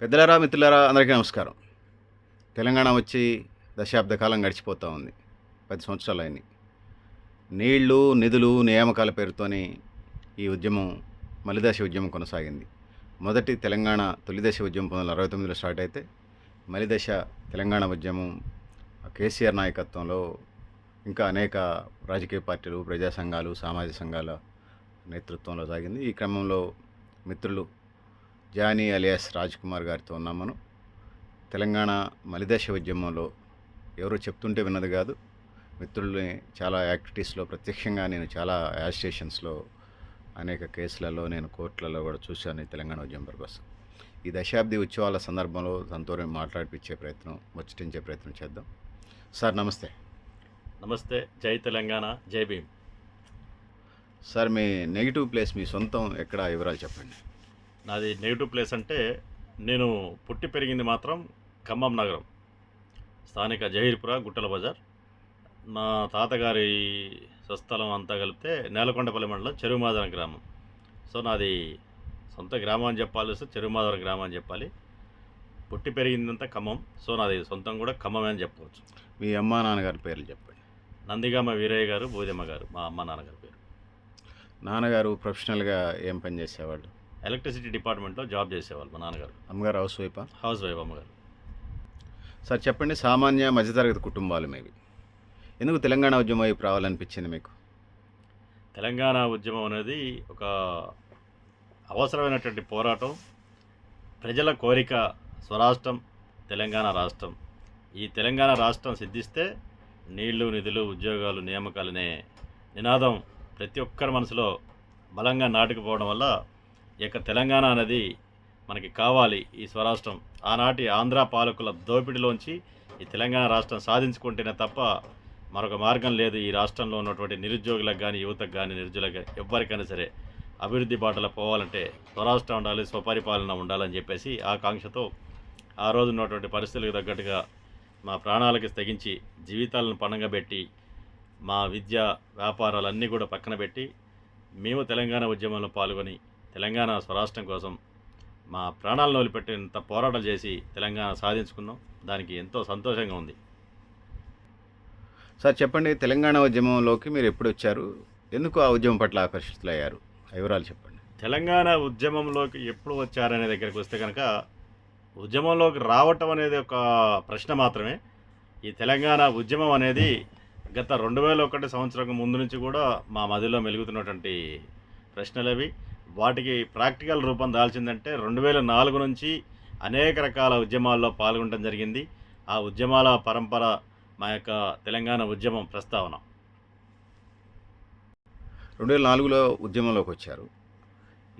పెద్దలారా మిత్రులారా అందరికీ నమస్కారం. తెలంగాణ వచ్చి దశాబ్ద కాలం గడిచిపోతూ ఉంది. పది సంవత్సరాలు అయినాయి నీళ్ళు నిధులు నియామకాల పేరుతోని ఈ ఉద్యమం మలిదశ ఉద్యమం కొనసాగింది. మొదటి తెలంగాణ తొలిదశ ఉద్యమం పంతొమ్మిది వందల అరవై తొమ్మిదిలో స్టార్ట్ అయితే మలిదశ తెలంగాణ ఉద్యమం కేసీఆర్ నాయకత్వంలో ఇంకా అనేక రాజకీయ పార్టీలు ప్రజా సంఘాలు సామాజిక సంఘాల నేతృత్వంలో సాగింది. ఈ క్రమంలో మిత్రులు జానీ అలియాస్ రాజ్ కుమార్ గారితో ఉన్నాం మనం తెలంగాణ మలిదశ ఉద్యమంలో ఎవరో చెప్తుంటే విన్నది కాదు. మిత్రుల్ని చాలా యాక్టివిటీస్లో ప్రత్యక్షంగా నేను చాలా యాజిటేషన్స్లో అనేక కేసులలో నేను కోర్టులలో కూడా చూశాను ఈ తెలంగాణ ఉద్యమం పర్పస్ ఈ దశాబ్ది ఉత్సవాల సందర్భంలో తనతో మాట్లాడిపించే ప్రయత్నం ముచ్చటించే ప్రయత్నం చేద్దాం. సార్ నమస్తే. నమస్తే. జై తెలంగాణ. జై భీమ్. సార్ మీ నెగిటివ్ ప్లేస్ మీ సొంతం ఎక్కడ? వివరాలు చెప్పండి. నాది నెగిటివ్ ప్లేస్ అంటే నేను పుట్టి పెరిగింది మాత్రం ఖమ్మం నగరం. స్థానిక జహీర్పుర గుట్టల బజార్. మా తాతగారి స్వస్థలం అంతా కలిపితే నేలకొండపల్లి మండలం చెరువుమాదరం గ్రామం. సో నాది సొంత గ్రామం అని చెప్పాలి వస్తే చెరువుమాదరం గ్రామం అని చెప్పాలి. పుట్టి పెరిగిందంతా ఖమ్మం. సో నాది సొంతం కూడా ఖమ్మమే అని చెప్పవచ్చు. మీ అమ్మా నాన్నగారి పేర్లు చెప్పండి. నందిగామ వీరయ్య గారు బోధమ్మ గారు మా అమ్మ నాన్నగారి పేరు. నాన్నగారు ప్రొఫెషనల్గా ఏం పని చేసేవాళ్ళు? ఎలక్ట్రిసిటీ డిపార్ట్మెంట్లో జాబ్ చేసేవాళ్ళు మా నాన్నగారు. అమ్మగారు హౌస్ వైఫా? హౌస్ వైఫ్ అమ్మగారు. సార్ చెప్పండి సామాన్య మధ్యతరగతి కుటుంబాలు మీవి ఎందుకు తెలంగాణ ఉద్యమం వైపు రావాలనిపించింది మీకు? తెలంగాణ ఉద్యమం అనేది ఒక అవసరమైనటువంటి పోరాటం ప్రజల కోరిక స్వరాష్ట్రం తెలంగాణ రాష్ట్రం. ఈ తెలంగాణ రాష్ట్రం సిద్ధిస్తే నీళ్ళు నిధులు ఉద్యోగాలు నియామకాలనే నినాదం ప్రతి ఒక్కరి మనసులో బలంగా నాటుకుపోవడం వల్ల యొక్క తెలంగాణ అనేది మనకి కావాలి ఈ స్వరాష్ట్రం. ఆనాటి ఆంధ్ర పాలకుల దోపిడిలోంచి ఈ తెలంగాణ రాష్ట్రం సాధించుకుంటేనే తప్ప మరొక మార్గం లేదు ఈ రాష్ట్రంలో ఉన్నటువంటి నిరుద్యోగులకు కానీ యువతకు కానీ నిరుద్యోగులకు కానీ ఎవరికైనా సరే అభివృద్ధి బాటలో పోవాలంటే స్వరాష్ట్రం ఉండాలి స్వపరిపాలన ఉండాలని చెప్పేసి ఆకాంక్షతో ఆ రోజు ఉన్నటువంటి పరిస్థితులకు తగ్గట్టుగా మా ప్రాణాలకి తెగించి జీవితాలను పణంగా పెట్టి మా విద్య వ్యాపారాలన్నీ కూడా పక్కన పెట్టి మేము తెలంగాణ ఉద్యమంలో పాల్గొని తెలంగాణ స్వరాష్ట్రం కోసం మా ప్రాణాలను వదిలిపెట్టేంత పోరాటాలు చేసి తెలంగాణ సాధించుకున్నాం. దానికి ఎంతో సంతోషంగా ఉంది. సార్ చెప్పండి తెలంగాణ ఉద్యమంలోకి మీరు ఎప్పుడు వచ్చారు? ఎందుకు ఆ ఉద్యమం పట్ల ఆకర్షితులయ్యారు? వివరాలు చెప్పండి. తెలంగాణ ఉద్యమంలోకి ఎప్పుడు వచ్చారనే దగ్గరికి వస్తే కనుక ఉద్యమంలోకి రావటం అనేది ఒక ప్రశ్న మాత్రమే. ఈ తెలంగాణ ఉద్యమం అనేది గత రెండు వేల ఒకటి సంవత్సరం ముందు నుంచి కూడా మా మదిలో మెలుగుతున్నటువంటి ప్రశ్నలు అవి వాటికి ప్రాక్టికల్ రూపం దాల్చిందంటే రెండు వేల నాలుగు నుంచి అనేక రకాల ఉద్యమాల్లో పాల్గొనడం జరిగింది. ఆ ఉద్యమాల పరంపర మా యొక్క తెలంగాణ ఉద్యమం ప్రస్తావన. రెండు వేల నాలుగులో ఉద్యమంలోకి వచ్చారు.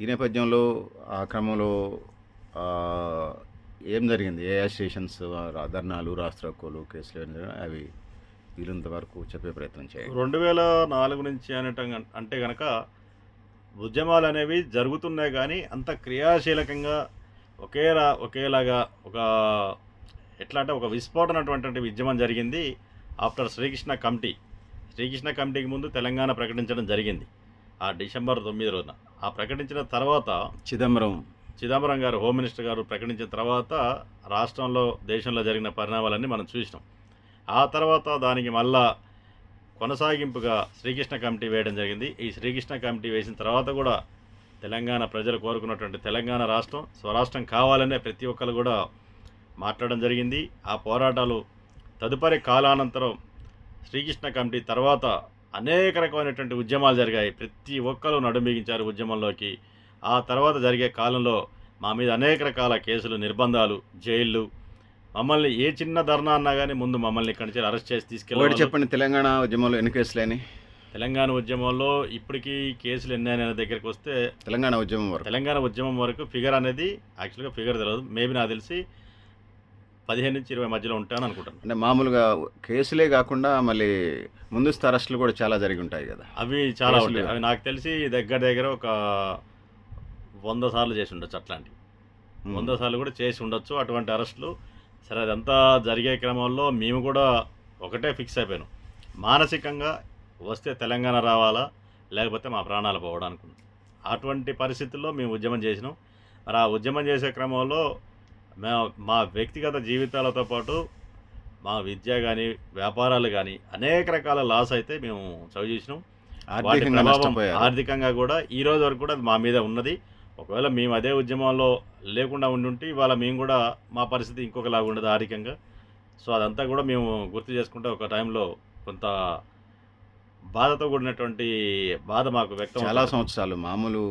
ఈ నేపథ్యంలో ఆ క్రమంలో ఏం జరిగింది? ఏ స్టేషన్స్ ధర్నాలు రాష్ట్రోకోలు కేసులు? అవి వీలుంత వరకు చెప్పే ప్రయత్నం చేయండి. రెండు వేల నాలుగు నుంచి అనటం అంటే కనుక ఉద్యమాలు అనేవి జరుగుతున్నాయి కానీ అంత క్రియాశీలకంగా ఒకేలా ఒకేలాగా ఒక ఎట్లా అంటే ఒక విస్ఫోటనటువంటి ఉద్యమం జరిగింది ఆఫ్టర్ శ్రీకృష్ణ కమిటీ. శ్రీకృష్ణ కమిటీకి ముందు తెలంగాణ ప్రకటించడం జరిగింది ఆ డిసెంబర్ తొమ్మిది రోజున. ఆ ప్రకటించిన తర్వాత చిదంబరం. చిదంబరం గారు హోమ్ మినిస్టర్ గారు ప్రకటించిన తర్వాత రాష్ట్రంలో దేశంలో జరిగిన పరిణామాలన్నీ మనం చూసినాం. ఆ తర్వాత దానికి మళ్ళా కొనసాగింపుగా శ్రీకృష్ణ కమిటీ వేయడం జరిగింది. ఈ శ్రీకృష్ణ కమిటీ వేసిన తర్వాత కూడా తెలంగాణ ప్రజలు కోరుకున్నటువంటి తెలంగాణ రాష్ట్రం స్వరాష్ట్రం కావాలనే ప్రతి ఒక్కరు కూడా మాట్లాడడం జరిగింది. ఆ పోరాటాలు తదుపరి కాలానంతరం శ్రీకృష్ణ కమిటీ తర్వాత అనేక రకమైనటువంటి ఉద్యమాలు జరిగాయి. ప్రతి ఒక్కరు నడుంబిగించారు ఉద్యమంలోకి. ఆ తర్వాత జరిగే కాలంలో మా మీద అనేక రకాల కేసులు నిర్బంధాలు జైళ్ళు మమ్మల్ని ఏ చిన్న ధర్నా అన్నా కానీ ముందు మమ్మల్ని ఇక్కడి నుంచి అరెస్ట్ చేసి తీసుకెళ్ళి చెప్పండి తెలంగాణ ఉద్యమంలో ఎన్ని కేసులు అయినాయి? తెలంగాణ ఉద్యమంలో ఇప్పటికీ కేసులు ఎన్ని అనే దగ్గరికి వస్తే తెలంగాణ ఉద్యమం వరకు. తెలంగాణ ఉద్యమం వరకు ఫిగర్ అనేది యాక్చువల్గా ఫిగర్ తెలియదు మేబీ నాకు తెలిసి పదిహేను నుంచి ఇరవై మధ్యలో ఉంటాను అనుకుంటాను అంటే మామూలుగా కేసులే కాకుండా మళ్ళీ ముందస్తు అరెస్టులు కూడా చాలా జరిగి ఉంటాయి కదా. అవి చాలా. ఉంటాయి. అవి నాకు తెలిసి దగ్గర దగ్గర ఒక వంద సార్లు చేసి ఉండొచ్చు అట్లాంటివి. వంద సార్లు కూడా చేసి ఉండొచ్చు. అటువంటి అరెస్టులు సరే అదంతా జరిగే క్రమంలో మేము కూడా ఒకటే ఫిక్స్ అయిపోయాను. మానసికంగా వస్తే తెలంగాణ రావాలా లేకపోతే మా ప్రాణాలు పోవడానికి అటువంటి పరిస్థితుల్లో మేము ఉద్యమం చేసినాం. మరి ఆ ఉద్యమం చేసే క్రమంలో మా మా వ్యక్తిగత జీవితాలతో పాటు మా విద్య కానీ వ్యాపారాలు కానీ అనేక రకాల లాస్ అయితే మేము చవి చేసినాం వాటి ప్రభావం ఆర్థికంగా కూడా ఈ రోజు వరకు కూడా మా మీద ఉన్నది. ఒకవేళ మేము అదే ఉద్యమంలో లేకుండా ఉండి ఉంటే ఇవాళ మేము కూడా మా పరిస్థితి ఇంకొకలాగా ఉండదు ఆర్థికంగా సో అదంతా కూడా మేము గుర్తు చేసుకుంటే ఒక టైంలో కొంత బాధతో కూడినటువంటి బాధ మాకు వ్యక్తం చాలా. సంవత్సరాలు మామూలు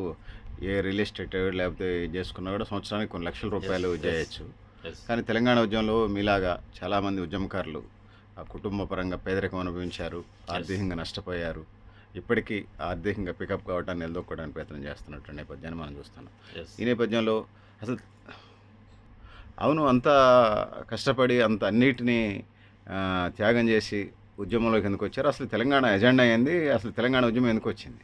ఏ రియల్ ఎస్టేట్ లేకపోతే చేసుకున్నా కూడా సంవత్సరానికి కొన్ని లక్షల రూపాయలు. చేయొచ్చు. కానీ తెలంగాణ ఉద్యమంలో మీలాగా చాలామంది ఉద్యమకారులు ఆ కుటుంబ పరంగా పేదరికం అనుభవించారు ఆర్థికంగా నష్టపోయారు ఇప్పటికీ ఆర్థికంగా పికప్ కావడానికి నిలదొక్కడానికి ప్రయత్నం చేస్తున్నట్టు నేపథ్యాన్ని మనం చూస్తున్నాం. ఈ నేపథ్యంలో అసలు అవును అంత కష్టపడి అంత అన్నిటినీ త్యాగం చేసి ఉద్యమంలోకి ఎందుకు వచ్చారు? అసలు తెలంగాణ ఎజెండా ఏంది? అసలు తెలంగాణ ఉద్యమం ఎందుకు వచ్చింది?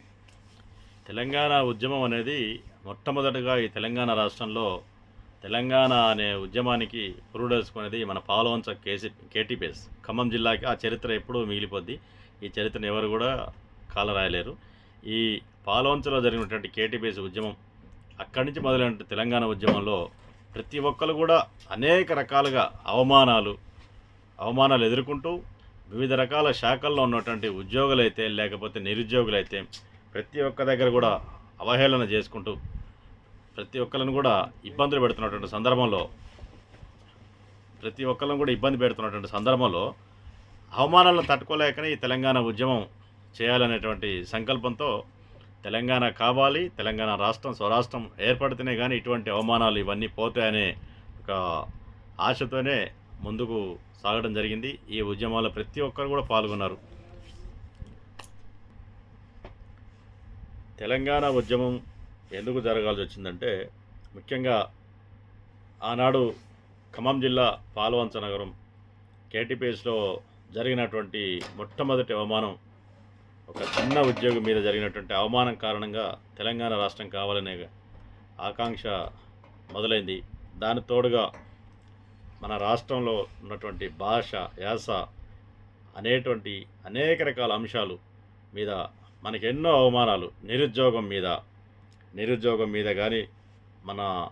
తెలంగాణ ఉద్యమం అనేది మొట్టమొదటిగా ఈ తెలంగాణ రాష్ట్రంలో తెలంగాణ అనే ఉద్యమానికి పురుడేసుకునేది మన పాలవంచ కేసీ కేటీపీఎస్ ఖమ్మం జిల్లాకి ఆ చరిత్ర ఎప్పుడూ మిగిలిపోద్ది. ఈ చరిత్రను ఎవరు కూడా కాలరాయలేరు. ఈ పాలవంచలో జరిగినటువంటి కేటీపీఎస్ ఉద్యమం అక్కడి నుంచి మొదలైన తెలంగాణ ఉద్యమంలో ప్రతి ఒక్కరు కూడా అనేక రకాలుగా అవమానాలు అవమానాలు ఎదుర్కొంటూ వివిధ రకాల శాఖల్లో ఉన్నటువంటి ఉద్యోగులైతే లేకపోతే నిరుద్యోగులైతే ప్రతి ఒక్క దగ్గర కూడా అవహేళన చేసుకుంటూ ప్రతి ఒక్కరిని కూడా ఇబ్బందులు పెడుతున్నటువంటి సందర్భంలో ప్రతి ఒక్కరిని కూడా ఇబ్బంది పెడుతున్నటువంటి సందర్భంలో అవమానాలను తట్టుకోలేకనే ఈ తెలంగాణ ఉద్యమం చేయాలనేటువంటి సంకల్పంతో తెలంగాణ కావాలి తెలంగాణ రాష్ట్రం స్వరాష్ట్రం ఏర్పడితేనే కానీ ఇటువంటి అవమానాలు ఇవన్నీ పోతాయనే ఒక ఆశతోనే ముందుకు సాగడం జరిగింది. ఈ ఉద్యమాల్లో ప్రతి ఒక్కరు కూడా పాల్గొన్నారు. తెలంగాణ ఉద్యమం ఎందుకు జరగాల్సి వచ్చిందంటే ముఖ్యంగా ఆనాడు ఖమ్మం జిల్లా పాల్వంచ నగరం కేటీపీఎస్లో జరిగినటువంటి మొట్టమొదటి అవమానం ఒక చిన్న ఉద్యోగం మీద జరిగినటువంటి అవమానం కారణంగా తెలంగాణ రాష్ట్రం కావాలనే ఆకాంక్ష మొదలైంది. దాని తోడుగా మన రాష్ట్రంలో ఉన్నటువంటి భాష యాస అనేటువంటి అనేక రకాల అంశాలు మీద మనకి ఎన్నో అవమానాలు. నిరుద్యోగం మీద నిరుద్యోగం మీద కానీ మన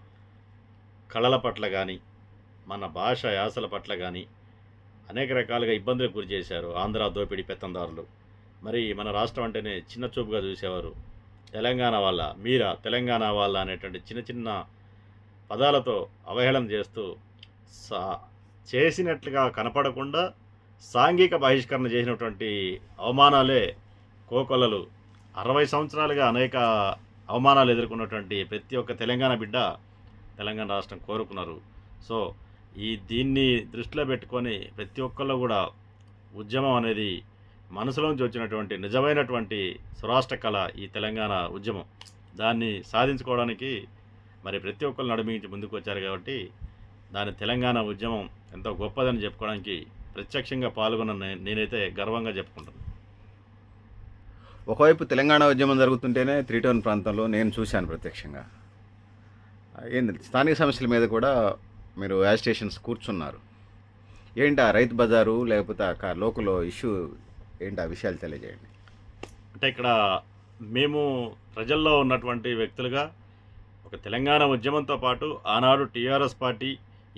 కళల పట్ల కానీ మన భాష యాసల పట్ల కానీ అనేక రకాలుగా ఇబ్బందులకు గురి చేశారు ఆంధ్ర దోపిడీ పెత్తందారులు. మరి మన రాష్ట్రం అంటేనే చిన్న చూపుగా చూసేవారు. తెలంగాణ వాళ్ళ మీరా తెలంగాణ వాళ్ళ అనేటువంటి చిన్న చిన్న పదాలతో అవహేళన చేస్తూ సా చేసినట్లుగా కనపడకుండా సాంఘిక బహిష్కరణ చేసినటువంటి అవమానాలే కోకొల్లలు. అరవై సంవత్సరాలుగా అనేక అవమానాలు ఎదుర్కొన్నటువంటి ప్రతి ఒక్క తెలంగాణ బిడ్డ తెలంగాణ రాష్ట్రం కోరుకున్నారు. సో ఈ దీన్ని దృష్టిలో పెట్టుకొని ప్రతి ఒక్కళ్ళు కూడా ఉద్యమం అనేది మనసులోంచి వచ్చినటువంటి నిజమైనటువంటి స్వరాష్ట్ర కళ ఈ తెలంగాణ ఉద్యమం. దాన్ని సాధించుకోవడానికి మరి ప్రతి ఒక్కరు నడుమించి ముందుకు వచ్చారు కాబట్టి దాని తెలంగాణ ఉద్యమం ఎంతో గొప్పదని చెప్పుకోవడానికి ప్రత్యక్షంగా పాల్గొన్న నేనైతే గర్వంగా చెప్పుకుంటాను ఒకవైపు తెలంగాణ ఉద్యమం జరుగుతుంటేనే త్రీ టౌన్ ప్రాంతంలో నేను చూశాను ప్రత్యక్షంగా. ఏంది స్థానిక సమస్యల మీద కూడా మీరు యాజిటేషన్స్ కూర్చున్నారు. ఏంటి ఆ రైతు బజారు లేకపోతే ఆ కా- లోకల్ ఇష్యూ ఏంటి ఆ విషయాలు తెలియజేయండి? అంటే ఇక్కడ మేము ప్రజల్లో ఉన్నటువంటి వ్యక్తులుగా ఒక తెలంగాణ ఉద్యమంతో పాటు ఆనాడు టీఆర్ఎస్ పార్టీ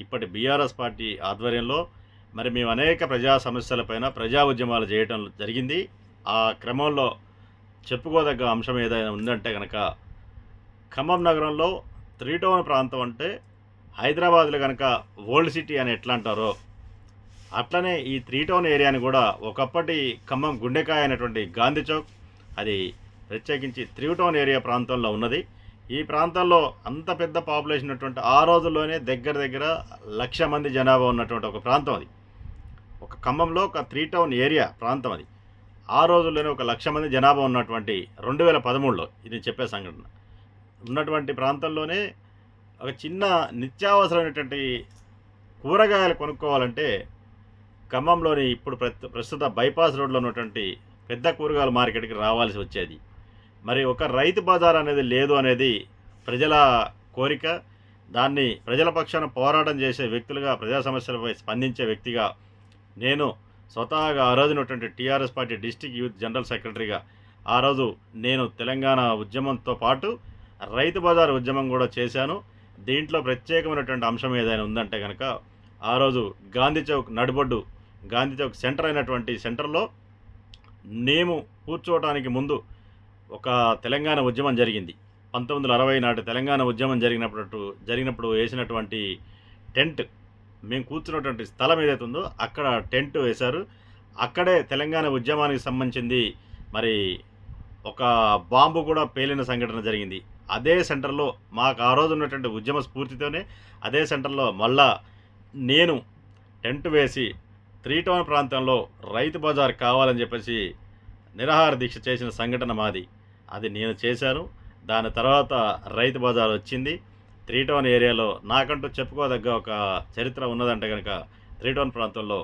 ఇప్పటి బీఆర్ఎస్ పార్టీ ఆధ్వర్యంలో మరి మేము అనేక ప్రజా సమస్యలపైన ప్రజా ఉద్యమాలు చేయటం జరిగింది. ఆ క్రమంలో చెప్పుకోదగ్గ అంశం ఏదైనా ఉందంటే కనుక ఖమ్మం నగరంలో త్రీ టౌన్ ప్రాంతం అంటే హైదరాబాద్లో కనుక ఓల్డ్ సిటీ అని ఎట్లా అంటారో అట్లనే ఈ త్రీ టౌన్ ఏరియాని కూడా ఒకప్పటి ఖమ్మం గుండెకాయ అయినటువంటి గాంధీ చౌక్ అది ప్రత్యేకించి త్రీ టౌన్ ఏరియా ప్రాంతంలో ఉన్నది. ఈ ప్రాంతంలో అంత పెద్ద పాపులేషన్ ఉన్నటువంటి ఆ రోజుల్లోనే దగ్గర దగ్గర లక్ష మంది జనాభా ఉన్నటువంటి ఒక ప్రాంతం అది. ఒక ఖమ్మంలో ఒక త్రీ టౌన్ ఏరియా ప్రాంతం అది. ఆ రోజుల్లోనే ఒక లక్ష మంది జనాభా ఉన్నటువంటి రెండు వేల పదమూడులో ఇది చెప్పే సంఘటన. ఉన్నటువంటి ప్రాంతంలోనే ఒక చిన్న నిత్యావసరమైనటువంటి కూరగాయలు కొనుక్కోవాలంటే ఖమ్మంలోని ఇప్పుడు ప్రస్తుత బైపాస్ రోడ్లో ఉన్నటువంటి పెద్ద కూరగాయల మార్కెట్కి రావాల్సి వచ్చేది. మరి ఒక రైతు బజార్ అనేది లేదు అనేది ప్రజల కోరిక. దాన్ని ప్రజల పక్షాన పోరాటం చేసే వ్యక్తులుగా ప్రజా సమస్యలపై స్పందించే వ్యక్తిగా నేను స్వతహాగా ఆ రోజునటువంటి TRS party district youth general సెక్రటరీగా ఆ రోజు నేను తెలంగాణ ఉద్యమంతో పాటు రైతు బజార్ ఉద్యమం కూడా చేశాను. దీంట్లో ప్రత్యేకమైనటువంటి అంశం ఏదైనా ఉందంటే కనుక ఆ రోజు గాంధీ చౌక్ నడిబొడ్డు గాంధీ చౌక్ సెంటర్ అయినటువంటి సెంటర్లో మేము కూర్చోవడానికి ముందు ఒక తెలంగాణ ఉద్యమం జరిగింది. పంతొమ్మిది వందల అరవై నాటి తెలంగాణ ఉద్యమం జరిగినప్పుడు జరిగినప్పుడు వేసినటువంటి టెంట్ మేము కూర్చున్నటువంటి స్థలం ఏదైతే ఉందో అక్కడ టెంట్ వేశారు. అక్కడే తెలంగాణ ఉద్యమానికి సంబంధించింది మరి ఒక బాంబు కూడా పేలిన సంఘటన జరిగింది. అదే సెంటర్లో మాకు ఆ రోజు ఉన్నటువంటి ఉద్యమ స్ఫూర్తితోనే అదే సెంటర్లో మళ్ళా నేను టెంట్ వేసి త్రీ టౌన్ ప్రాంతంలో రైతు బజార్ కావాలని చెప్పేసి నిరాహార దీక్ష చేసిన సంఘటన మాది. అది నేను చేశాను. దాని తర్వాత రైతు బజార్ వచ్చింది. త్రీ టౌన్ ఏరియాలో నాకంటూ చెప్పుకోదగ్గ ఒక చరిత్ర ఉన్నదంటే కనుక త్రీ టౌన్ ప్రాంతంలో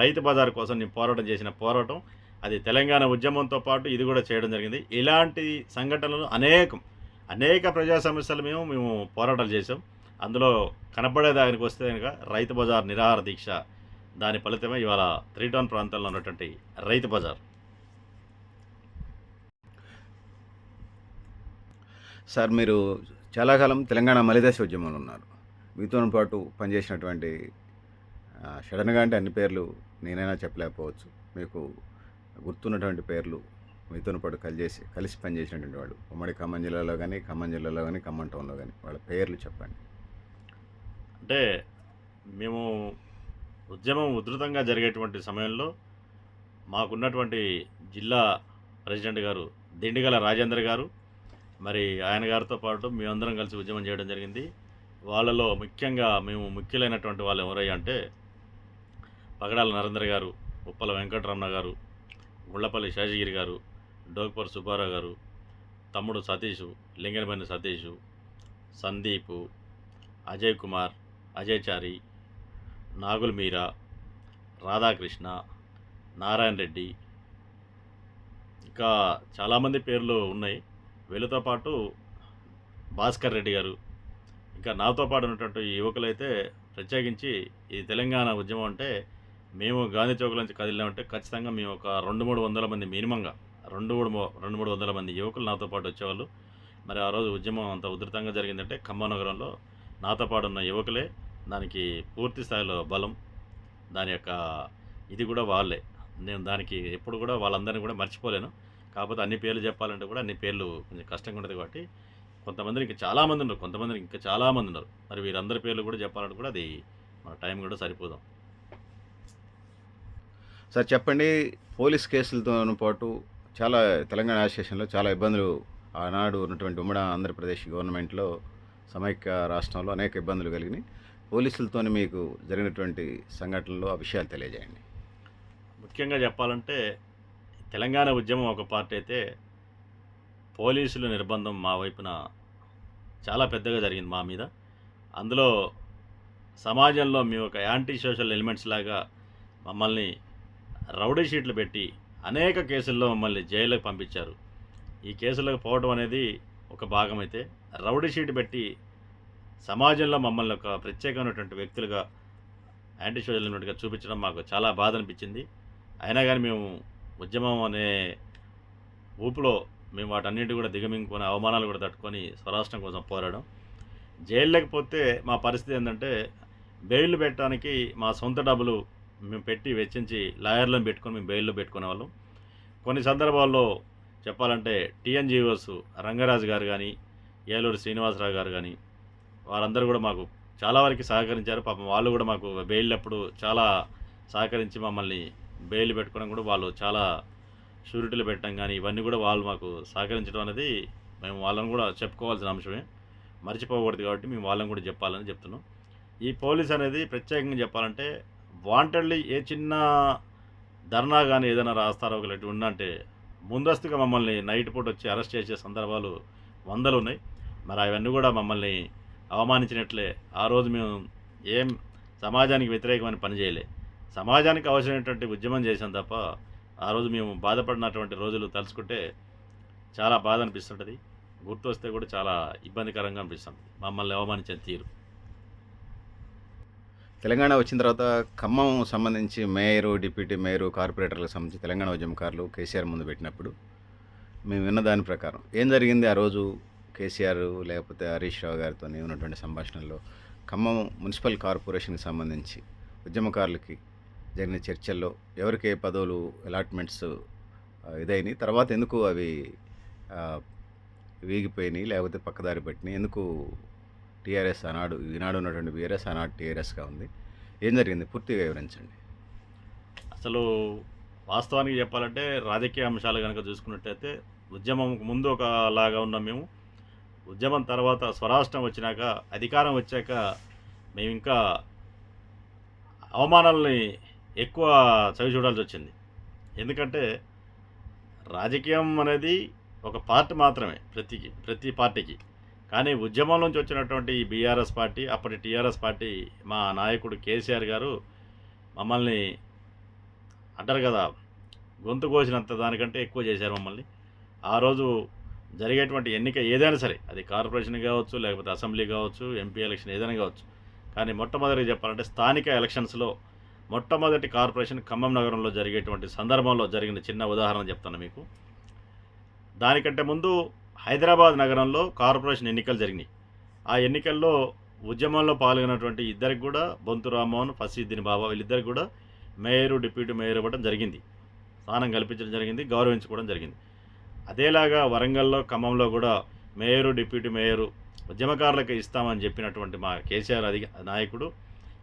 రైతు బజార్ కోసం నేను పోరాటం చేసిన పోరాటం. అది తెలంగాణ ఉద్యమంతో పాటు ఇది కూడా చేయడం జరిగింది. ఇలాంటి సంఘటనలు అనేకం అనేక ప్రజా సమస్యలు మేము మేము పోరాటాలు చేసాం అందులో కనపడే దానికి వస్తే కనుక రైతు బజార్ నిరాహార దీక్ష దాని ఫలితమే ఇవాళ త్రీ టౌన్ ప్రాంతంలో ఉన్నటువంటి రైతు బజార్. సార్ మీరు చాలా కాలం తెలంగాణ మలిదశ ఉద్యమంలో ఉన్నారు. మీతో పాటు పనిచేసినటువంటి సడన్గా అంటే అన్ని పేర్లు నేనైనా చెప్పలేకపోవచ్చు. మీకు గుర్తున్నటువంటి పేర్లు మీతో పాటు కలిసి కలిసి పనిచేసినటువంటి వాళ్ళు ఉమ్మడి ఖమ్మం జిల్లాలో కానీ ఖమ్మం జిల్లాలో కానీ ఖమ్మం టౌన్లో కానీ వాళ్ళ పేర్లు చెప్పండి. అంటే మేము ఉద్యమం ఉధృతంగా జరిగేటువంటి సమయంలో మాకున్నటువంటి జిల్లా ప్రెసిడెంట్ గారు దిండిగల రాజేంద్ర గారు మరి ఆయన గారితో పాటు మేమందరం కలిసి ఉద్యమం చేయడం జరిగింది. వాళ్ళలో ముఖ్యంగా మేము ముఖ్యులైనటువంటి వాళ్ళు ఎవరయ్యా అంటే పగడాల నరేంద్ర గారు ఉప్పల వెంకటరమణ గారు గుళ్ళపల్లి శేషగిరి గారు డోక్పర్ సుబ్బారావు గారు తమ్ముడు సతీష్ లింగనపల్లి సతీష్ సందీపు అజయ్ కుమార్ అజయ్ చారి నాగుల్ మీరా రాధాకృష్ణ నారాయణ రెడ్డి ఇంకా చాలామంది పేర్లు ఉన్నాయి. వీళ్ళతో పాటు భాస్కర్ రెడ్డి గారు. ఇంకా నాతో పాటు ఉన్నటువంటి యువకులైతే ప్రత్యేకించి ఈ తెలంగాణ ఉద్యమం అంటే మేము గాంధీ చౌక్ నుంచి కదిలామంటే ఖచ్చితంగా మేము ఒక రెండు మూడు వందల మంది మినిమంగా రెండు మూడు రెండు మూడు వందల మంది యువకులు నాతో పాటు వచ్చేవాళ్ళు. మరి ఆ రోజు ఉద్యమం అంత ఉధృతంగా జరిగిందంటే ఖమ్మం నగరంలో నాతో పాటు ఉన్న యువకులే దానికి పూర్తి స్థాయిలో బలం దాని యొక్క ఇది కూడా వాళ్ళే. నేను దానికి ఎప్పుడు కూడా వాళ్ళందరినీ కూడా మర్చిపోలేను. కాకపోతే అన్ని పేర్లు చెప్పాలంటే కూడా అన్ని పేర్లు కొంచెం కష్టంగా ఉంటుంది కాబట్టి కొంతమంది ఇంకా చాలామంది ఉన్నారు. కొంతమంది ఇంకా చాలామంది ఉన్నారు. మరి వీరందరి పేర్లు కూడా చెప్పాలంటే కూడా అది మన టైం కూడా సరిపోదాం. సార్ చెప్పండి. పోలీస్ కేసులతో పాటు చాలా తెలంగాణ అసోసియేషన్లో చాలా ఇబ్బందులు ఆనాడు ఉన్నటువంటి ఉమ్మడి ఆంధ్రప్రదేశ్ గవర్నమెంట్లో సమైక్య రాష్ట్రంలో అనేక ఇబ్బందులు కలిగినాయి. పోలీసులతో మీకు జరిగినటువంటి సంఘటనలో ఆ విషయాలు తెలియజేయండి. ముఖ్యంగా చెప్పాలంటే తెలంగాణ ఉద్యమం ఒక పార్టీ అయితే పోలీసుల నిర్బంధం మా వైపున చాలా పెద్దగా జరిగింది మా మీద. అందులో సమాజంలో మీ ఒక యాంటీ సోషల్ ఎలిమెంట్స్ లాగా మమ్మల్ని రౌడీ షీట్లు పెట్టి అనేక కేసుల్లో మమ్మల్ని జైలుకి పంపించారు. ఈ కేసులకు పోవడం అనేది ఒక భాగం అయితే రౌడీ షీట్ పెట్టి సమాజంలో మమ్మల్ని ఒక ప్రత్యేకమైనటువంటి వ్యక్తులుగా యాంటీ సోషల్గా చూపించడం మాకు చాలా బాధ అనిపించింది. అయినా కానీ మేము ఉద్యమం అనే ఊపులో మేము వాటన్నిటి కూడా దిగమింగుకొని అవమానాలు కూడా తట్టుకొని స్వరాష్ట్రం కోసం పోరాడం. జైలు లేకపోతే మా పరిస్థితి ఏంటంటే బెయిల్ పెట్టడానికి మా సొంత డబ్బులు మేము పెట్టి వెచ్చించి లాయర్లను పెట్టుకొని మేము బెయిల్లో పెట్టుకునే వాళ్ళం కొన్ని సందర్భాల్లో చెప్పాలంటే టీఎన్జిఓస్ రంగరాజు గారు కానీ ఏలూరు శ్రీనివాసరావు గారు కానీ వారందరూ కూడా మాకు చాలా వరకు సహకరించారు. పాపం వాళ్ళు కూడా మాకు బెయిల్ అప్పుడు చాలా సహకరించి మమ్మల్ని బెయిల్ పెట్టుకోవడం కూడా వాళ్ళు చాలా షూరిటీలు పెట్టడం కానీ ఇవన్నీ కూడా వాళ్ళు మాకు సహకరించడం అనేది మేము వాళ్ళని కూడా చెప్పుకోవాల్సిన అంశమే. మర్చిపోకూడదు కాబట్టి మేము వాళ్ళని కూడా చెప్పాలని చెప్తున్నాం. ఈ పోలీస్ అనేది ప్రత్యేకంగా చెప్పాలంటే వాంటెడ్లీ ఏ చిన్న ధర్నా కానీ ఏదైనా రాస్తారో ఒకటి ఉందంటే ముందస్తుగా మమ్మల్ని నైట్ పూట వచ్చి అరెస్ట్ చేసే సందర్భాలు వందలు ఉన్నాయి. మరి అవన్నీ కూడా మమ్మల్ని అవమానించినట్లే. ఆ రోజు మేము ఏం సమాజానికి వ్యతిరేకమైన పని చేయలే. సమాజానికి అవసరమైనటువంటి ఉద్యమం చేసాం తప్ప ఆ రోజు మేము బాధపడినటువంటి రోజులు తలుచుకుంటే చాలా బాధ అనిపిస్తుంటుంది. గుర్తొస్తే కూడా చాలా ఇబ్బందికరంగా అనిపిస్తుంది. మమ్మల్ని అవమానించిన తీరు. తెలంగాణ వచ్చిన తర్వాత ఖమ్మం సంబంధించి మేయరు డిప్యూటీ మేయరు కార్పొరేటర్లకు సంబంధించి తెలంగాణ ఉద్యమకారులు కేసీఆర్ ముందు పెట్టినప్పుడు మేము విన్న దాని ప్రకారం ఏం జరిగింది ఆ రోజు? కేసీఆర్ లేకపోతే హరీష్ రావు గారితో ఉన్నటువంటి సంభాషణలో ఖమ్మం మున్సిపల్ కార్పొరేషన్కి సంబంధించి ఉద్యమకారులకి జరిగిన చర్చల్లో ఎవరికి ఏ పదవులు అలాట్మెంట్స్ ఇదైనాయి? తర్వాత ఎందుకు అవి వీగిపోయినాయి? లేకపోతే పక్కదారి పట్టినాయి? ఎందుకు టీఆర్ఎస్ ఆనాడు ఈనాడు ఉన్నటువంటి బీఆర్ఎస్ ఆనాడు టీఆర్ఎస్గా ఉంది? ఏం జరిగింది? పూర్తిగా వివరించండి. అసలు వాస్తవానికి చెప్పాలంటే రాజకీయ అంశాలు కనుక చూసుకున్నట్టయితే ఉద్యమం ముందు ఒకలాగా ఉన్నాం మేము. ఉద్యమం తర్వాత స్వరాష్ట్రం వచ్చినాక అధికారం వచ్చాక మేము ఇంకా అవమానాలని ఎక్కువ చవి చూడాల్సి వచ్చింది. ఎందుకంటే రాజకీయం అనేది ఒక పార్టీ మాత్రమే ప్రతికి ప్రతి పార్టీకి. కానీ ఉద్యమం నుంచి వచ్చినటువంటి ఈ బీఆర్ఎస్ పార్టీ అప్పటి టీఆర్ఎస్ పార్టీ మా నాయకుడు కేసీఆర్ గారు మమ్మల్ని అంటారు కదా గొంతు కోసినంత దానికంటే ఎక్కువ చేశారు మమ్మల్ని. ఆ రోజు జరిగేటువంటి ఎన్నిక ఏదైనా సరే అది కార్పొరేషన్ కావచ్చు లేకపోతే అసెంబ్లీ కావచ్చు ఎంపీ ఎలక్షన్ ఏదైనా కావచ్చు. కానీ మొట్టమొదటిగా చెప్పాలంటే స్థానిక ఎలక్షన్స్లో మొట్టమొదటి కార్పొరేషన్ ఖమ్మం నగరంలో జరిగేటువంటి సందర్భంలో జరిగిన చిన్న ఉదాహరణ చెప్తాను మీకు. దానికంటే ముందు హైదరాబాద్ నగరంలో కార్పొరేషన్ ఎన్నికలు జరిగినాయి. ఆ ఎన్నికల్లో ఉద్యమంలో పాల్గొన్నటువంటి ఇద్దరికి కూడా బొంతు రామ్మోహన్ ఫసీద్దీన్ బాబా వీళ్ళిద్దరికి కూడా మేయరు డిప్యూటీ మేయర్ ఇవ్వడం జరిగింది. స్థానం కల్పించడం జరిగింది గౌరవించుకోవడం జరిగింది. అదేలాగా వరంగల్లో ఖమ్మంలో కూడా మేయరు డిప్యూటీ మేయరు ఉద్యమకారులకు ఇస్తామని చెప్పినటువంటి మా కేసీఆర్ అధిక నాయకుడు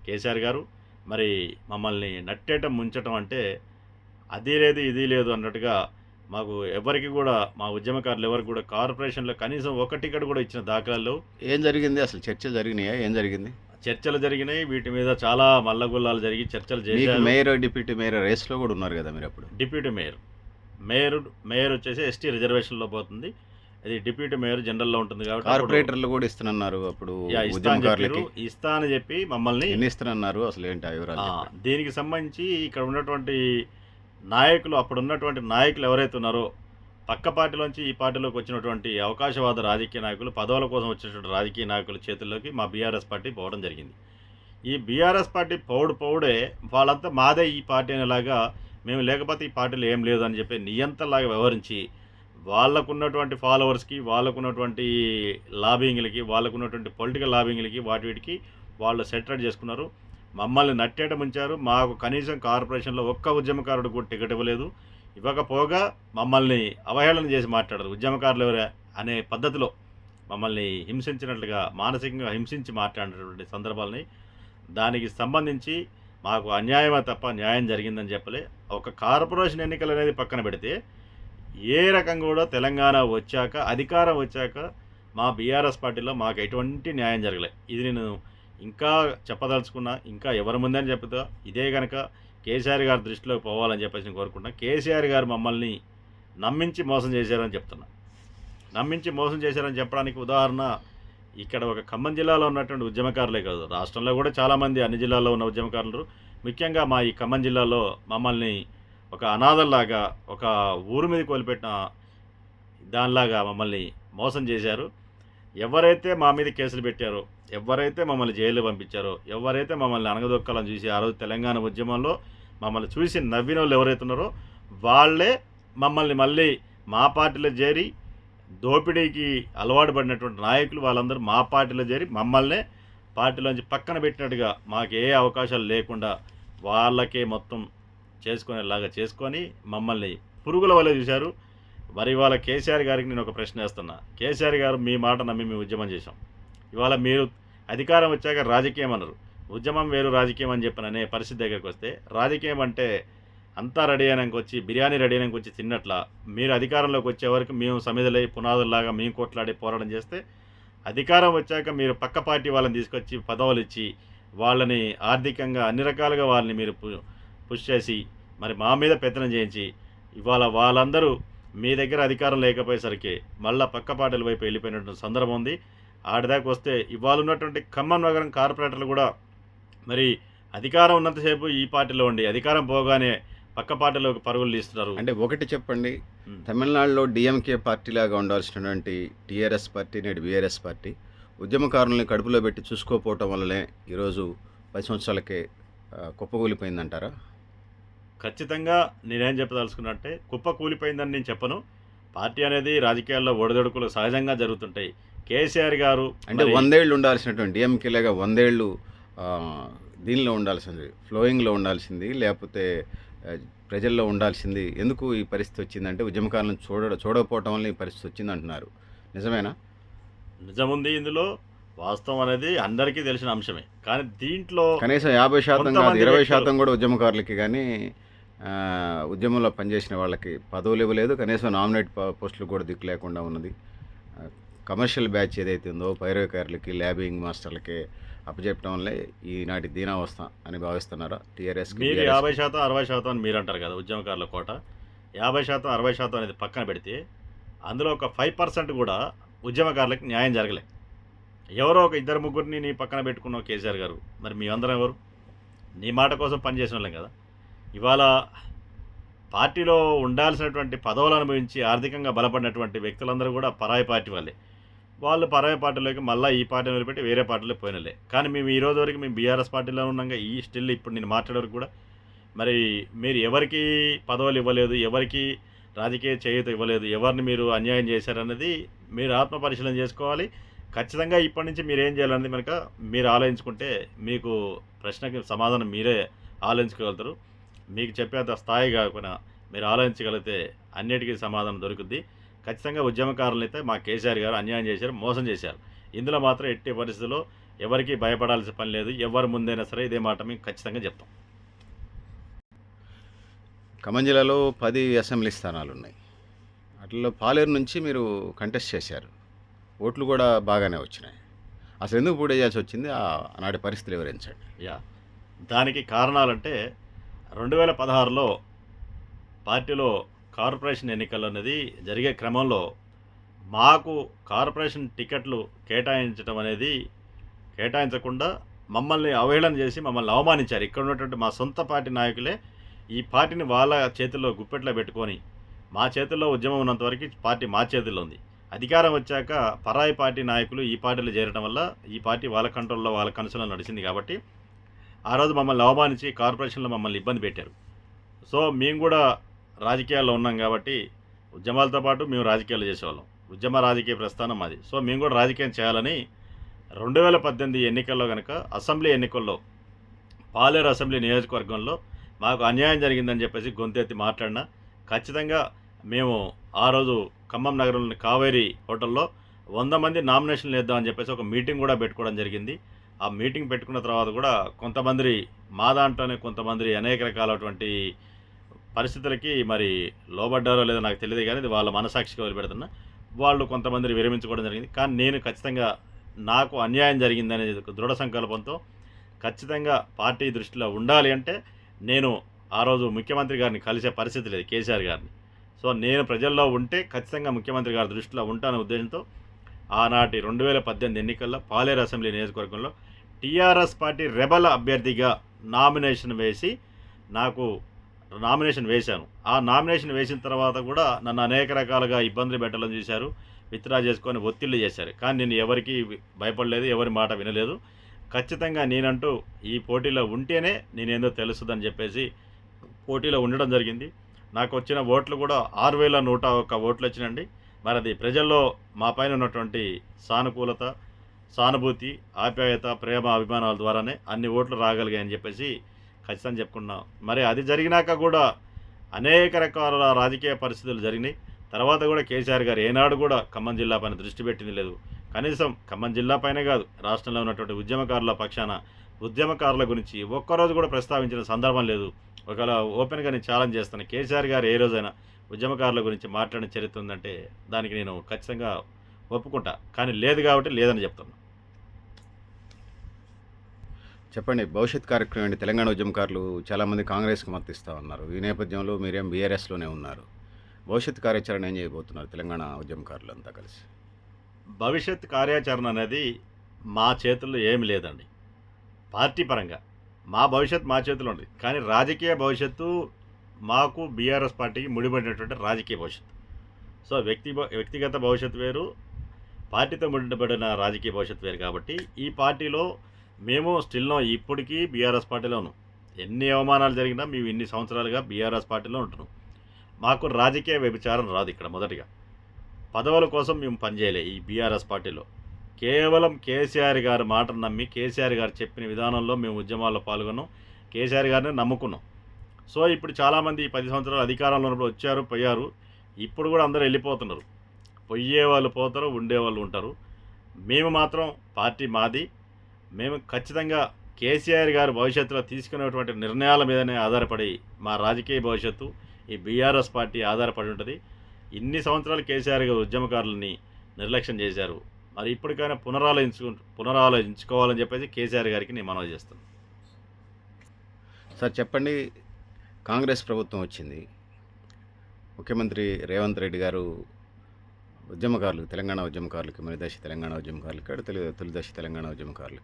కేసీఆర్ గారు మరి మమ్మల్ని నట్టేయటం ముంచటం అంటే అది లేదు ఇది లేదు అన్నట్టుగా మాకు ఎవరికి కూడా మా ఉద్యమకారులు ఎవరికి కూడా కార్పొరేషన్లో కనీసం ఒక టికెట్ కూడా ఇచ్చిన దాఖలాలు ఏం జరిగింది? అసలు చర్చలు జరిగినాయా? ఏం జరిగింది? చర్చలు జరిగినాయి. వీటి మీద చాలా మల్లగుల్లాలు జరిగి చర్చలు చేశారు. మేయర్ డిప్యూటీ మేయర్ రేస్లో కూడా ఉన్నారు కదా మీరు అప్పుడు? Deputy mayor. మేయర్ మేయర్ వచ్చేసి ఎస్టీ రిజర్వేషన్లో పోతుంది. అది డిప్యూటీ మేయర్ జనరల్లో ఉంటుంది కాబట్టి కార్పొరేటర్లు కూడా ఇస్తున్నారు అప్పుడు ఇస్తా అని చెప్పి మమ్మల్ని ఇస్తున్నారు అసలు ఏంటి వివరాలు. దీనికి సంబంధించి ఇక్కడ ఉన్నటువంటి నాయకులు అప్పుడు ఉన్నటువంటి నాయకులు ఎవరైతే ఉన్నారో పక్క పార్టీలోంచి ఈ పార్టీలోకి వచ్చినటువంటి అవకాశవాద రాజకీయ నాయకులు పదవుల కోసం వచ్చినటువంటి రాజకీయ నాయకుల చేతుల్లోకి మా బీఆర్ఎస్ పార్టీ పోవడం జరిగింది. ఈ బీఆర్ఎస్ పార్టీ పౌడు పౌడే వాళ్ళంతా మాదే ఈ పార్టీ అనేలాగా మేము లేకపోతే ఈ పార్టీలో ఏం లేదు అని చెప్పి నియంతలాగా వ్యవహరించి వాళ్ళకున్నటువంటి ఫాలోవర్స్కి వాళ్ళకున్నటువంటి లాబింగ్లకి వాళ్ళకున్నటువంటి పొలిటికల్ లాబింగ్లకి వాటి వీటికి వాళ్ళు సెటరేట్ చేసుకున్నారు. మమ్మల్ని నట్టేట ముంచారు. మాకు కనీసం కార్పొరేషన్లో ఒక్క ఉద్యమకారుడు కూడా టికెట్ ఇవ్వలేదు. ఇవ్వకపోగా మమ్మల్ని అవహేళన చేసి మాట్లాడరు. ఉద్యమకారులు ఎవరే అనే పద్ధతిలో మమ్మల్ని హింసించినట్లుగా మానసికంగా హింసించి మాట్లాడినటువంటి సందర్భాలని దానికి సంబంధించి మాకు అన్యాయమే తప్ప న్యాయం జరిగిందని చెప్పలే. ఒక కార్పొరేషన్ ఎన్నికలు అనేది పక్కన పెడితే ఏ రకంగా కూడా తెలంగాణ వచ్చాక అధికారం వచ్చాక మా బీఆర్ఎస్ పార్టీలో మాకు ఎటువంటి న్యాయం జరగలే. ఇది నేను ఇంకా చెప్పదలుచుకున్నా ఇంకా ఎవరి ముందని చెప్తా. ఇదే కనుక కేసీఆర్ గారి దృష్టిలోకి పోవాలని చెప్పేసి నేను కోరుకుంటున్నా. కేసీఆర్ గారు మమ్మల్ని నమ్మించి మోసం చేశారని చెప్తున్నా. నమ్మించి మోసం చేశారని చెప్పడానికి ఉదాహరణ ఇక్కడ ఒక ఖమ్మం జిల్లాలో ఉన్నటువంటి ఉద్యమకారులే కాదు రాష్ట్రంలో కూడా చాలామంది అన్ని జిల్లాల్లో ఉన్న ఉద్యమకారులు. ముఖ్యంగా మా ఈ ఖమ్మం జిల్లాలో మమ్మల్ని ఒక అనాథల్లాగా ఒక ఊరు మీద కోల్పెట్టిన దానిలాగా మమ్మల్ని మోసం చేశారు. ఎవరైతే మా మీద కేసులు పెట్టారో ఎవరైతే మమ్మల్ని జైలు పంపించారో ఎవరైతే మమ్మల్ని అనగదొక్కాలని చూసి ఆ రోజు తెలంగాణ ఉద్యమంలో మమ్మల్ని చూసి నవ్విన వాళ్ళు ఎవరైతే ఉన్నారో వాళ్ళే మమ్మల్ని మళ్ళీ మా పార్టీలో చేరి దోపిడీకి అలవాటు పడినటువంటి నాయకులు వాళ్ళందరూ మా పార్టీలో చేరి మమ్మల్నే పార్టీలోంచి పక్కన పెట్టినట్టుగా మాకు ఏ అవకాశాలు లేకుండా వాళ్ళకే మొత్తం చేసుకునేలాగా చేసుకొని మమ్మల్ని పురుగుల వల్ల చూశారు. మరి ఇవాళ కేసీఆర్ గారికి నేను ఒక ప్రశ్న వేస్తున్నా. కేసీఆర్ గారు మీ మాట నమ్మి మేము ఉద్యమం చేశాం. ఇవాళ మీరు అధికారం వచ్చాక రాజకీయం అన్నారు. ఉద్యమం వేరు రాజకీయం అని చెప్పిన అనే పరిస్థితి దగ్గరికి వస్తే రాజకీయం అంటే అంతా రెడీ అయినాక వచ్చి బిర్యానీ రెడీ అయినాక వచ్చి తిన్నట్ల మీరు అధికారంలోకి వచ్చే వరకు మేము సమిధులై పునాదుల్లాగా మేము కొట్లాడి పోరాటం చేస్తే అధికారం వచ్చాక మీరు పక్క పార్టీ వాళ్ళని తీసుకొచ్చి పదవులు ఇచ్చి వాళ్ళని ఆర్థికంగా అన్ని రకాలుగా వాళ్ళని మీరు పు- పుష్ చేసి మరి మా మీద పెత్తనం చేయించి ఇవాళ వాళ్ళందరూ మీ దగ్గర అధికారం లేకపోయేసరికి మళ్ళా పక్క పార్టీల వైపు వెళ్ళిపోయినటువంటి సందర్భం ఉంది. ఆడిదాకా వస్తే ఇవాళ ఉన్నటువంటి ఖమ్మం నగరం కార్పొరేటర్లు కూడా మరి అధికారం ఉన్నంతసేపు ఈ పార్టీలో ఉండి అధికారం పోగానే పక్క పార్టీలోకి పరుగులు తీస్తున్నారు. అంటే ఒకటి చెప్పండి. తమిళనాడులో డిఎంకే పార్టీలాగా ఉండాల్సినటువంటి టీఆర్ఎస్ పార్టీ నేడు బీఆర్ఎస్ పార్టీ ఉద్యమకారుల్ని కడుపులో పెట్టి చూసుకోకపోవటం వల్లనే ఈరోజు పది సంవత్సరాలకే కుప్పకూలిపోయిందంటారా ఖచ్చితంగా నేనేం చెప్పదలుచుకున్నట్టే కుప్ప కూలిపోయిందని నేను చెప్పను. పార్టీ అనేది రాజకీయాల్లో ఒడిదొడుకులు సహజంగా జరుగుతుంటాయి. కేసీఆర్ గారు అంటే వందేళ్ళు ఉండాల్సినటువంటి డిఎంకేలాగా వందేళ్ళు దీనిలో ఉండాల్సింది ఫ్లోయింగ్లో ఉండాల్సింది లేకపోతే ప్రజల్లో ఉండాల్సింది. ఎందుకు ఈ పరిస్థితి వచ్చిందంటే ఉద్యమకాలను చూడ చూడకపోవటం వల్ల ఈ పరిస్థితి వచ్చింది అంటున్నారు. నిజమేనా? నిజముంది ఇందులో. వాస్తవం అనేది అందరికీ తెలిసిన అంశమే. కానీ దీంట్లో కనీసం యాభై శాతం కాదు ఇరవై శాతం కూడా ఉద్యమకారులకి కానీ ఉద్యమంలో పనిచేసిన వాళ్ళకి పదవులు ఇవ్వలేదు. కనీసం నామినేట్ పోస్టులు కూడా దిక్కు లేకుండా ఉన్నది. కమర్షియల్ బ్యాచ్ ఏదైతే ఉందో పైరవకారులకి ల్యాబింగ్ మాస్టర్లకి అప్పచెప్పడం వల్లే ఈనాటి దీనావస్థ అని భావిస్తున్నారా? టీఆర్ఎస్ మీరు యాభై శాతం అరవై శాతం అని మీరు అంటారు కదా ఉద్యమకారుల కోట. యాభై శాతం అరవై శాతం అనేది పక్కన పెడితే అందులో ఒక ఫైవ్ పర్సెంట్ కూడా ఉద్యమకారులకు న్యాయం జరగలే. ఎవరో ఒక ఇద్దరు ముగ్గురిని నీ పక్కన పెట్టుకున్నావు కేసీఆర్ గారు. మరి మీ అందరం ఎవరు? నీ మాట కోసం పనిచేసిన వాళ్ళం కదా. ఇవాళ పార్టీలో ఉండాల్సినటువంటి పదవులు అనుభవించి ఆర్థికంగా బలపడినటువంటి వ్యక్తులందరూ కూడా పరాయి పార్టీ వాళ్ళే. వాళ్ళు పరాయి పార్టీలోకి మళ్ళీ ఈ పార్టీని వదిలిపెట్టి వేరే పార్టీలో పోయినలే. కానీ మేము ఈ రోజు వరకు మేము బీఆర్ఎస్ పార్టీలో ఉన్నాక ఈ స్టిల్ ఇప్పుడు నేను మాట్లాడే వరకు కూడా మరి మీరు ఎవరికి పదవులు ఇవ్వలేదు ఎవరికి రాజకీయ చేయూత ఇవ్వలేదు ఎవరిని మీరు అన్యాయం చేశారన్నది మీరు ఆత్మ పరిశీలన చేసుకోవాలి. ఖచ్చితంగా ఇప్పటి నుంచి మీరు ఏం చేయాలన్నది కనుక మీరు ఆలోచించుకుంటే మీకు ప్రశ్నకి సమాధానం మీరే ఆలోచించగలుగుతారు మీకు చెప్పేంత స్థాయి కాకుండా మీరు ఆలోచించగలిగితే అన్నిటికీ సమాధానం దొరుకుద్ది. ఖచ్చితంగా ఉద్యమకారులు అయితే మా కేసీఆర్ గారు అన్యాయం చేశారు మోసం చేశారు. ఇందులో మాత్రం ఎట్టి పరిస్థితుల్లో ఎవరికి భయపడాల్సిన పని లేదు. ఎవరి ముందైనా సరే ఇదే మాట మేము ఖచ్చితంగా చెప్తాం. ఖమ్మం జిల్లాలో పది అసెంబ్లీ స్థానాలు ఉన్నాయి వాటిల్లో పాలేరు నుంచి మీరు కంటెస్ట్ చేశారు. ఓట్లు కూడా బాగానే వచ్చినాయి. అసలు ఎందుకు పోటీ చేయాల్సి వచ్చింది? ఆ ఆనాటి పరిస్థితులు వివరించండి. యా దానికి కారణాలంటే రెండు వేల పదహారులో పార్టీలో కార్పొరేషన్ ఎన్నికలు అనేది జరిగే క్రమంలో మాకు కార్పొరేషన్ టికెట్లు కేటాయించడం అనేది కేటాయించకుండా మమ్మల్ని అవహేళన చేసి మమ్మల్ని అవమానించారు. ఇక్కడ ఉన్నటువంటి మా సొంత పార్టీ నాయకులే ఈ పార్టీని వాళ్ళ చేతుల్లో గుప్పెట్లో పెట్టుకొని మా చేతుల్లో ఉద్యమం ఉన్నంతవరకు పార్టీ మా చేతుల్లో ఉంది. అధికారం వచ్చాక పరాయి పార్టీ నాయకులు ఈ పార్టీలో చేరడం వల్ల ఈ పార్టీ వాళ్ళ కంట్రోల్లో వాళ్ళ కనుసలో నడిచింది కాబట్టి ఆ రోజు మమ్మల్ని అవమానించి కార్పొరేషన్లో మమ్మల్ని ఇబ్బంది పెట్టారు. సో మేము కూడా రాజకీయాల్లో ఉన్నాం కాబట్టి ఉద్యమాలతో పాటు మేము రాజకీయాలు చేసేవాళ్ళం. ఉద్యమ రాజకీయ ప్రస్థానం అది సో మేము కూడా రాజకీయం చేయాలని రెండు వేల పద్దెనిమిది ఎన్నికల్లో కనుక అసెంబ్లీ ఎన్నికల్లో పాలేరు అసెంబ్లీ నియోజకవర్గంలో మాకు అన్యాయం జరిగిందని చెప్పేసి గొంతెత్తి మాట్లాడినా ఖచ్చితంగా మేము ఆ రోజు ఖమ్మం నగరంలోని కావేరి హోటల్లో వంద మంది నామినేషన్లు వేద్దామని చెప్పేసి ఒక మీటింగ్ కూడా పెట్టుకోవడం జరిగింది. ఆ మీటింగ్ పెట్టుకున్న తర్వాత కూడా కొంతమంది మా దాంట్లోనే కొంతమంది అనేక రకాలటువంటి పరిస్థితులకి మరి లోబడ్డారో లేదో నాకు తెలియదు కానీ ఇది వాళ్ళ మనసాక్షికి వదిలిపెడుతున్నా. వాళ్ళు కొంతమంది విరమించుకోవడం జరిగింది. కానీ నేను ఖచ్చితంగా నాకు అన్యాయం జరిగిందనే దృఢ సంకల్పంతో ఖచ్చితంగా పార్టీ దృష్టిలో ఉండాలి అంటే నేను ఆ రోజు ముఖ్యమంత్రి గారిని కలిసే పరిస్థితి లేదు కేసీఆర్ గారిని. సో నేను ప్రజల్లో ఉంటే ఖచ్చితంగా ముఖ్యమంత్రి గారి దృష్టిలో ఉంటానే ఉద్దేశంతో ఆనాటి రెండు వేల పద్దెనిమిది ఎన్నికల్లో పాలేరు అసెంబ్లీ నియోజకవర్గంలో టీఆర్ఎస్ పార్టీ రెబల్ అభ్యర్థిగా నామినేషన్ వేసి నాకు నామినేషన్ వేశాను. ఆ నామినేషన్ వేసిన తర్వాత కూడా నన్ను అనేక రకాలుగా ఇబ్బందులు పెట్టాలని చూశారు విత్డ్రా చేసుకొని ఒత్తిళ్ళు చేశారు. కానీ నేను ఎవరికి భయపడలేదు ఎవరి మాట వినలేదు. ఖచ్చితంగా నేనంటూ ఈ పోటీలో ఉంటేనే నేనేందో తెలుస్తుందని చెప్పేసి పోటీలో ఉండడం జరిగింది. నాకు వచ్చిన ఓట్లు కూడా ఆరు వేల నూట ఒక్క ఓట్లు వచ్చినండి మరి అది ప్రజల్లో మా పైన ఉన్నటువంటి సానుకూలత సానుభూతి ఆప్యాయత ప్రేమ అభిమానాల ద్వారానే అన్ని ఓట్లు రాగలిగాయని చెప్పేసి ఖచ్చితంగా చెప్పుకున్నాం మరి అది జరిగినాక కూడా అనేక రకాల రాజకీయ పరిస్థితులు జరిగినాయి. తర్వాత కూడా కేసీఆర్ గారు ఏనాడు కూడా ఖమ్మం జిల్లా పైన దృష్టి పెట్టింది లేదు. కనీసం ఖమ్మం జిల్లా పైన కాదు రాష్ట్రంలో ఉన్నటువంటి ఉద్యమకారుల పక్షాన ఉద్యమకారుల గురించి ఒక్కరోజు కూడా ప్రస్తావించిన సందర్భం లేదు. ఒకవేళ ఓపెన్గా నేను ఛాలెంజ్ చేస్తాను కేసీఆర్ గారు ఏ రోజైనా ఉద్యమకారుల గురించి మాట్లాడిన చరిత్ర ఉందంటే దానికి నేను ఖచ్చితంగా ఒప్పుకుంటా. కానీ లేదు కాబట్టి లేదని చెప్తున్నాను చెప్పండి భవిష్యత్ కార్యక్రమం ఏంటి? తెలంగాణ ఉద్యమకారులు చాలామంది కాంగ్రెస్కి మద్దతిస్తూ ఉన్నారు. ఈ నేపథ్యంలో మీరేం బీఆర్ఎస్లోనే ఉన్నారు. భవిష్యత్ కార్యాచరణ ఏం చేయబోతున్నారు తెలంగాణ ఉద్యమకారులు అంతా కలిసి? భవిష్యత్ కార్యాచరణ అనేది మా చేతుల్లో ఏమి లేదండి. పార్టీ పరంగా మా భవిష్యత్ మా చేతిలో ఉంది. కానీ రాజకీయ భవిష్యత్తు మాకు బీఆర్ఎస్ పార్టీకి ముడిపడినటువంటి రాజకీయ భవిష్యత్తు. సో వ్యక్తి వ్యక్తిగత భవిష్యత్తు వేరు పార్టీతో ముడిపడిన రాజకీయ భవిష్యత్తు వేరు కాబట్టి ఈ పార్టీలో మేము స్టిల్నో ఇప్పటికీ బీఆర్ఎస్ పార్టీలో ఉన్నాం. ఎన్ని అవమానాలు జరిగినా మేము ఇన్ని సంవత్సరాలుగా బీఆర్ఎస్ పార్టీలో ఉంటున్నాం. మాకు రాజకీయ వ్యభిచారం రాదు ఇక్కడ మొదటిగా. పదవుల కోసం మేము పనిచేయలే ఈ బీఆర్ఎస్ పార్టీలో. కేవలం కేసీఆర్ గారి మాటను నమ్మి కేసీఆర్ గారు చెప్పిన విధానంలో మేము ఉద్యమాల్లో పాల్గొన్నాం. కేసీఆర్ గారిని నమ్ముకున్నాం. సో ఇప్పుడు చాలామంది ఈ పది సంవత్సరాలు అధికారంలో ఉన్నప్పుడు వచ్చారు పోయారు. ఇప్పుడు కూడా అందరూ వెళ్ళిపోతున్నారు. పోయే వాళ్ళు పోతారు ఉండేవాళ్ళు ఉంటారు. మేము మాత్రం పార్టీ మాది. మేము ఖచ్చితంగా కేసీఆర్ గారు భవిష్యత్తులో తీసుకునేటువంటి నిర్ణయాల మీదనే ఆధారపడి మా రాజకీయ భవిష్యత్తు ఈ బీఆర్ఎస్ పార్టీ ఆధారపడి ఉంటుంది. ఇన్ని సంవత్సరాలు కేసీఆర్ గారు ఉద్యమకారులని నిర్లక్ష్యం చేశారు. మరి ఇప్పటికైనా పునరాలోచించుకు పునరాలోచించుకోవాలని చెప్పేసి కేసీఆర్ గారికి నేను మనవి చేస్తాను సార్ చెప్పండి. కాంగ్రెస్ ప్రభుత్వం వచ్చింది. ముఖ్యమంత్రి రేవంత్ రెడ్డి గారు ఉద్యమకారులకు తెలంగాణ ఉద్యమకారులకి మరిదశ తెలంగాణ ఉద్యమకారులకి అటు తొలి తొలిదశ తెలంగాణ ఉద్యమకారులకి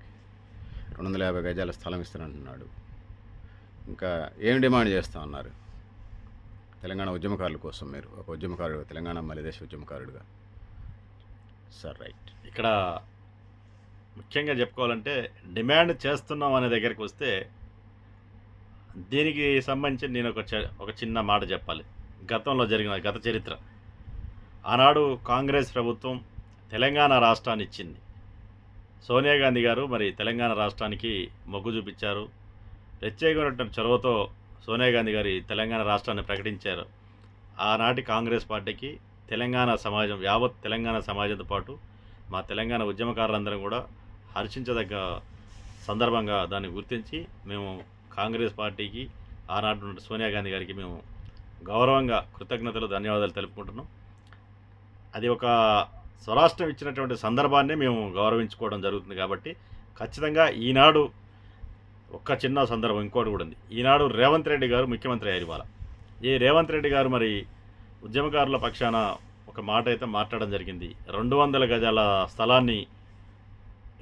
రెండు వందల యాభై గజాల స్థలం ఇస్తానంటున్నాడు. ఇంకా ఏం డిమాండ్ చేస్తా ఉన్నారు? తెలంగాణ ఉద్యమకారుల కోసం మీరు ఒక ఉద్యమకారుడు తెలంగాణ మలిదశ ఉద్యమకారుడుగా. సార్ రైట్ ఇక్కడ ముఖ్యంగా చెప్పుకోవాలంటే డిమాండ్ చేస్తున్నాం అనే దగ్గరికి వస్తే దీనికి సంబంధించి నేను ఒక చ- ఒక చిన్న మాట చెప్పాలి. గతంలో జరిగిన గత చరిత్ర. ఆనాడు కాంగ్రెస్ ప్రభుత్వం తెలంగాణ రాష్ట్రాన్ని ఇచ్చింది. సోనియా గాంధీ గారు మరి తెలంగాణ రాష్ట్రానికి మొగ్గు చూపించారు. ప్రత్యేకమైనటువంటి చొరవతో సోనియా గాంధీ గారి తెలంగాణ రాష్ట్రాన్ని ప్రకటించారు. ఆనాటి కాంగ్రెస్ పార్టీకి తెలంగాణ సమాజం యావత్ తెలంగాణ సమాజంతో పాటు మా తెలంగాణ ఉద్యమకారులందరం కూడా హర్షించదగ్గ సందర్భంగా దాన్ని గుర్తించి మేము కాంగ్రెస్ పార్టీకి ఆనాటి నుండి సోనియా గాంధీ గారికి మేము గౌరవంగా కృతజ్ఞతలు ధన్యవాదాలు తెలుపుకుంటున్నాం. అది ఒక స్వరాష్ట్రం ఇచ్చినటువంటి సందర్భాన్ని మేము గౌరవించుకోవడం జరుగుతుంది కాబట్టి ఖచ్చితంగా ఈనాడు ఒక్క చిన్న సందర్భం ఇంకోటి కూడా ఉంది. ఈనాడు రేవంత్ రెడ్డి గారు ముఖ్యమంత్రి అయ్యారు ఇవాళ. ఈ రేవంత్ రెడ్డి గారు మరి ఉద్యమకారుల పక్షాన ఒక మాట అయితే మాట్లాడడం జరిగింది. రెండు వందల గజాల స్థలాన్ని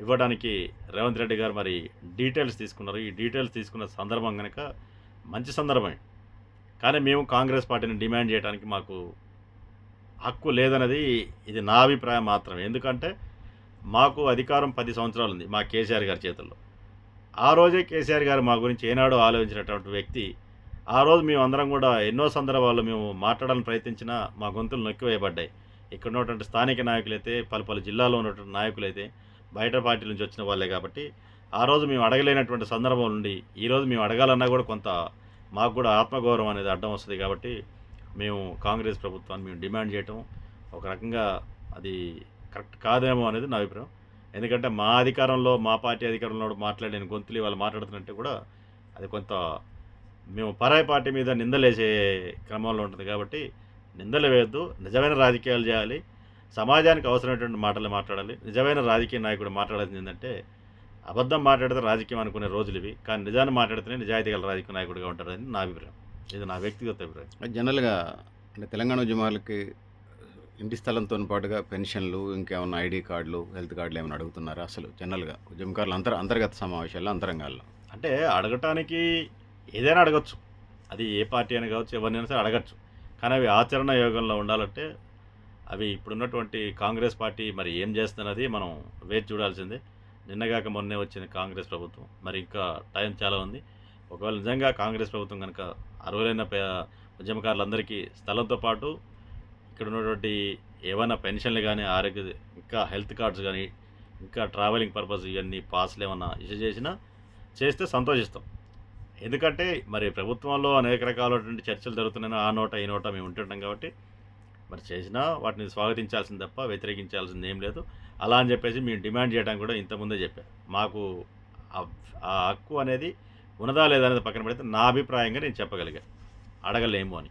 ఇవ్వడానికి రేవంత్ రెడ్డి గారు మరి డీటెయిల్స్ తీసుకున్నారు. ఈ డీటెయిల్స్ తీసుకున్న సందర్భం కనుక మంచి సందర్భమే. కానీ మేము కాంగ్రెస్ పార్టీని డిమాండ్ చేయడానికి మాకు హక్కు లేదన్నది ఇది నా అభిప్రాయం మాత్రమే. ఎందుకంటే మాకు అధికారం పది సంవత్సరాలు ఉంది మా కేసీఆర్ గారి చేతుల్లో. ఆ రోజే కేసీఆర్ గారు మా గురించి ఏనాడో ఆలోచించినటువంటి వ్యక్తి ఆ రోజు మేము అందరం కూడా ఎన్నో సందర్భాల్లో మేము మాట్లాడాలని ప్రయత్నించినా మా గొంతులు నొక్కివేయబడ్డాయి ఇక్కడ ఉన్నటువంటి స్థానిక నాయకులైతే పలు పలు జిల్లాలో ఉన్నటువంటి నాయకులైతే బయట పార్టీల నుంచి వచ్చిన వాళ్ళే కాబట్టి ఆ రోజు మేము అడగలేనటువంటి సందర్భం నుండి ఈరోజు మేము అడగాలన్నా కూడా కొంత మాకు కూడా ఆత్మగౌరవం అనేది అడ్డం వస్తుంది కాబట్టి మేము కాంగ్రెస్ ప్రభుత్వాన్ని మేము డిమాండ్ చేయటం ఒక రకంగా అది కరెక్ట్ కాదేమో అనేది నా అభిప్రాయం. ఎందుకంటే మా అధికారంలో మా పార్టీ అధికారంలో మాట్లాడిన గొంతులు వాళ్ళు మాట్లాడుతున్నట్టు కూడా అది కొంత మేము పరాయి పార్టీ మీద నిందలేసే క్రమంలో ఉంటుంది కాబట్టి నిందలు వేయద్దు. నిజమైన రాజకీయాలు చేయాలి. సమాజానికి అవసరమైనటువంటి మాటలు మాట్లాడాలి. నిజమైన రాజకీయ నాయకుడు మాట్లాడాల్సింది ఏంటంటే అబద్ధం మాట్లాడితే రాజకీయం అనుకునే రోజులు ఇవి. కానీ నిజాన్ని మాట్లాడితేనే నిజాయితీ గల రాజకీయ నాయకుడిగా ఉంటారని నా అభిప్రాయం. ఇది నా వ్యక్తిగత అభిప్రాయం. జనరల్గా అంటే తెలంగాణ ఉద్యమాలకి ఇంటి స్థలంతో పాటుగా పెన్షన్లు ఇంకేమన్నా ఐడి కార్డులు హెల్త్ కార్డులు ఏమైనా అడుగుతున్నారా? అసలు జనరల్గా ఉద్యమకారులు అంతర్ అంతర్గత సమావేశాల్లో అంతరంగాల్లో. అంటే అడగటానికి ఏదైనా అడగచ్చు. అది ఏ పార్టీ అని కావచ్చు ఎవరినైనా సరే అడగచ్చు. కానీ అవి ఆచరణ యోగంలో ఉండాలంటే అవి ఇప్పుడున్నటువంటి కాంగ్రెస్ పార్టీ మరి ఏం చేస్తున్నది మనం వేచి చూడాల్సిందే. నిన్నగాక మొన్నే వచ్చింది కాంగ్రెస్ ప్రభుత్వం. మరి ఇంకా టైం చాలా ఉంది. ఒకవేళ నిజంగా కాంగ్రెస్ ప్రభుత్వం కనుక అర్హులైన ఉద్యమకారులందరికీ స్థలంతో పాటు ఇక్కడ ఉన్నటువంటి ఏమైనా పెన్షన్లు కానీ ఆరోగ్య ఇంకా హెల్త్ కార్డ్స్ కానీ ఇంకా ట్రావెలింగ్ పర్పస్ ఇవన్నీ పాస్లు ఏమన్నా ఇష్యూ చేసినా చేస్తే సంతోషిస్తాం. ఎందుకంటే మరి ప్రభుత్వంలో అనేక రకాలైనటువంటి చర్చలు జరుగుతున్నాయి. ఆ నోట ఈ నోట మేము ఉంటుంటాం కాబట్టి మరి చేసినా వాటిని స్వాగతించాల్సింది తప్ప వ్యతిరేకించాల్సింది ఏం లేదు. అలా అని చెప్పేసి మేము డిమాండ్ చేయడానికి కూడా ఇంతకుముందే చెప్పాను మాకు ఆ హక్కు అనేది ఉన్నదా లేదా అనేది పక్కన పెడితే నా అభిప్రాయంగా నేను చెప్పగలిగా. అడగలేము అని.